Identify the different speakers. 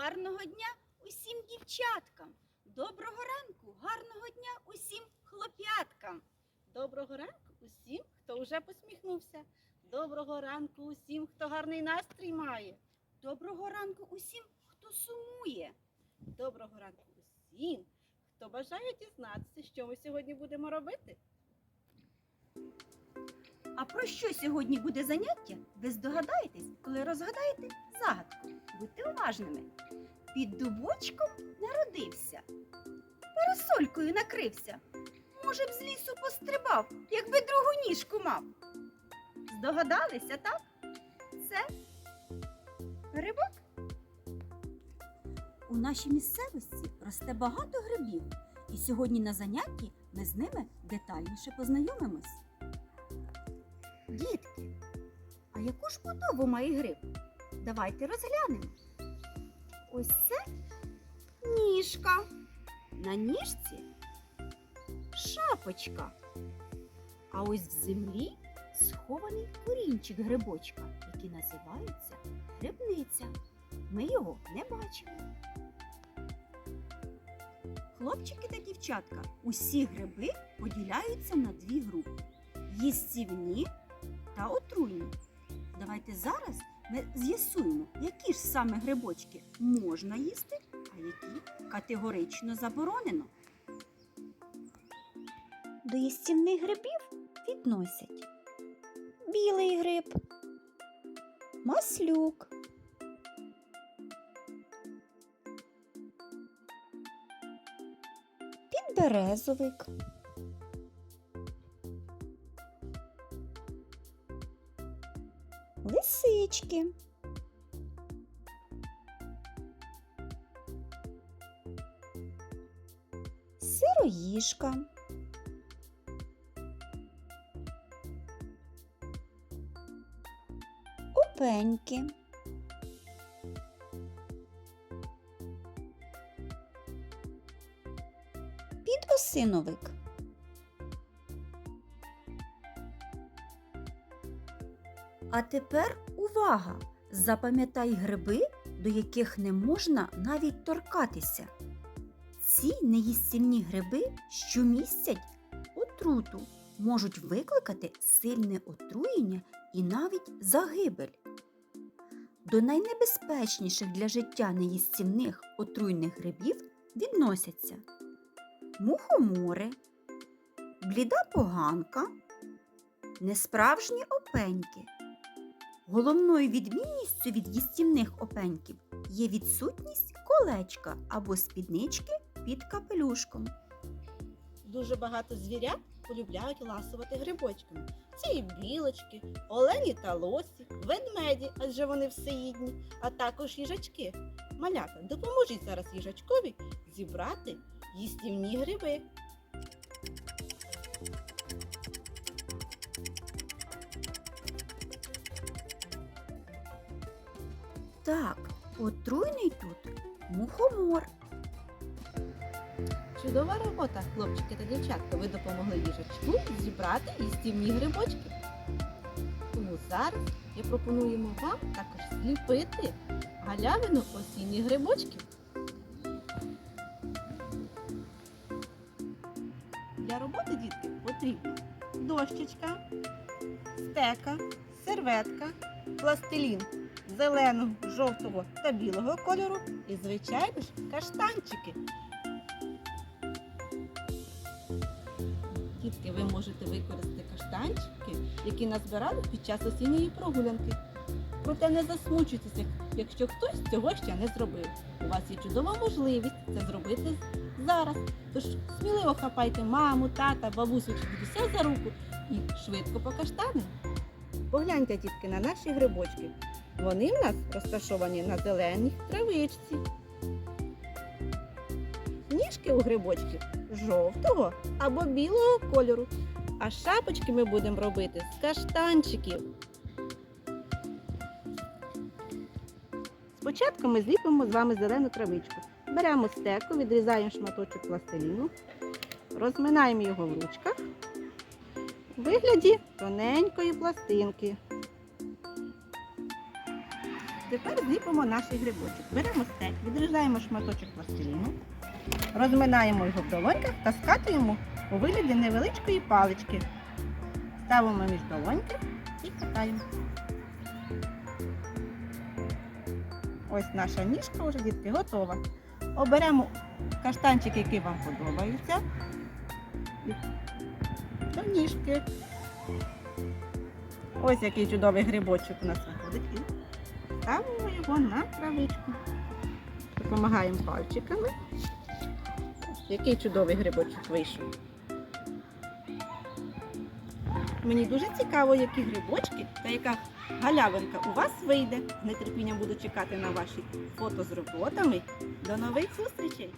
Speaker 1: Гарного дня усім дівчаткам. Доброго ранку, гарного дня усім хлоп'яткам. Доброго ранку усім, хто вже посміхнувся. Доброго ранку усім, хто гарний настрій має. Доброго ранку усім, хто сумує. Доброго ранку усім, хто бажає дізнатися, що ми сьогодні будемо робити. А про що сьогодні буде заняття? Ви здогадаєтесь, коли розгадаєте загадку. Будьте уважними. Під дубочком народився, парасолькою накрився. Може б з лісу пострибав, якби другу ніжку мав. Здогадалися, так? Це грибок. У нашій місцевості росте багато грибів, і сьогодні на занятті ми з ними детальніше познайомимось. Дітки, а яку ж будову має гриб? Давайте розглянемо. Ось це ніжка. На ніжці шапочка. А ось в землі схований корінчик грибочка, який називається грибниця. Ми його не бачимо. Хлопчики та дівчатка, усі гриби поділяються на дві групи: їстівні та отруйні. Давайте зараз ми з'ясуємо, які ж саме грибочки можна їсти, а які категорично заборонено. До їстівних грибів відносять білий гриб, маслюк, підберезовик, лисички. Сироїжка. Опеньки. Підосиновик. А тепер увага! Запам'ятай гриби, до яких не можна навіть торкатися. Ці неїстівні гриби, що містять отруту, можуть викликати сильне отруєння і навіть загибель. До найнебезпечніших для життя неїстівних отруйних грибів відносяться мухомори, бліда поганка, несправжні опеньки. Головною відмінністю від їстівних опеньків є відсутність колечка або спіднички під капелюшком. Дуже багато звірят полюбляють ласувати грибочками. Це і білочки, олені та лосі, ведмеді, адже вони всеїдні, а також їжачки. Малята, допоможіть зараз їжачкові зібрати їстівні гриби. Так, отруйний тут мухомор. Чудова робота, хлопчики та дівчатка. Ви допомогли їжачку зібрати їстівні грибочки. Тому зараз я пропонуємо вам також зліпити галявину осінніх грибочків. Для роботи, дітки, потрібна дощечка, стека, серветка, пластилін зеленого, жовтого та білого кольору і, звичайно ж, каштанчики. Дітки, ви можете використати каштанчики, які назбирали під час осінньої прогулянки. Проте не засмучуйтесь, як- якщо хтось цього ще не зробив. У вас є чудова можливість це зробити зараз. Тож сміливо хапайте маму, тата, бабусю чи дідуся за руку і швидко по каштани. Погляньте, дітки, на наші грибочки. Вони в нас розташовані на зеленій травичці. Ніжки у грибочків жовтого або білого кольору. А шапочки ми будемо робити з каштанчиків. Спочатку ми зліпимо з вами зелену травичку. Беремо стеку, відрізаємо шматочок пластиліну, розминаємо його в ручках вигляді тоненької пластинки.
Speaker 2: Тепер зліпимо наш грибочок. Беремо стек, відрізаємо шматочок пластиліну, розминаємо його в долоньках та скатуємо у вигляді невеличкої палички. Ставимо між долоньки і катаємо. Ось наша ніжка вже дітки готова. Оберемо каштанчик, який вам подобається. До ніжки. Ось який чудовий грибочок у нас виходить. І ставимо його на травичку. Допомагаємо пальчиками. Який чудовий грибочок вийшов. Мені дуже цікаво, які грибочки та яка галявинка у вас вийде. З нетерпінням буду чекати на ваші фото з роботами. До нових зустрічей!